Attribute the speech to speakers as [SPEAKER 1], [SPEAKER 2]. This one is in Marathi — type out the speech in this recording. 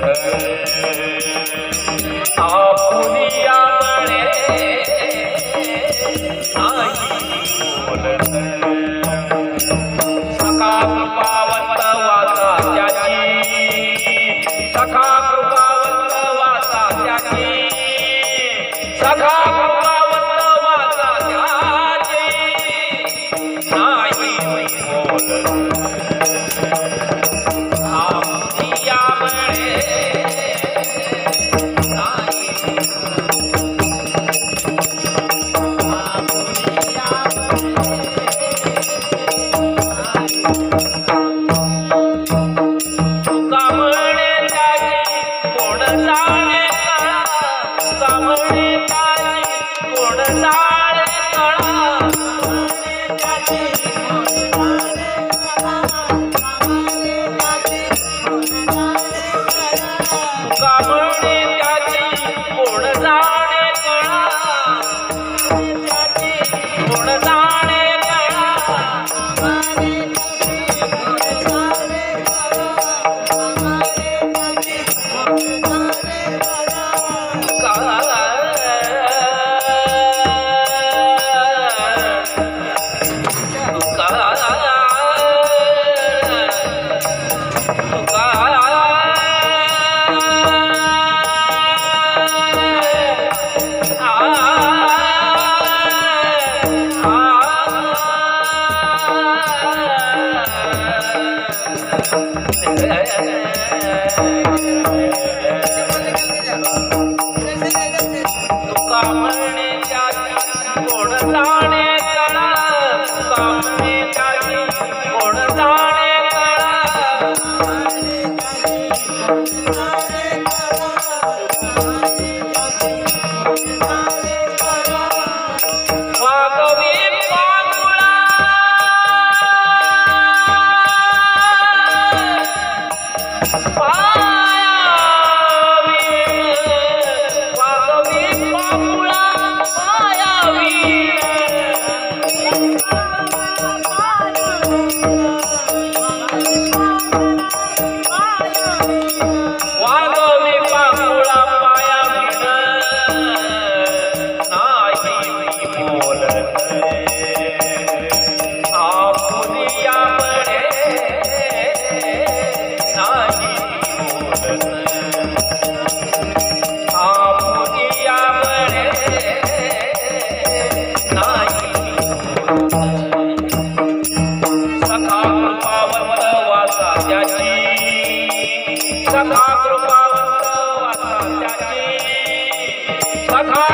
[SPEAKER 1] बोलत आपुलिया தமிழ் தாய் கொடுத்தார் Hey. सखा कृपावंत सखा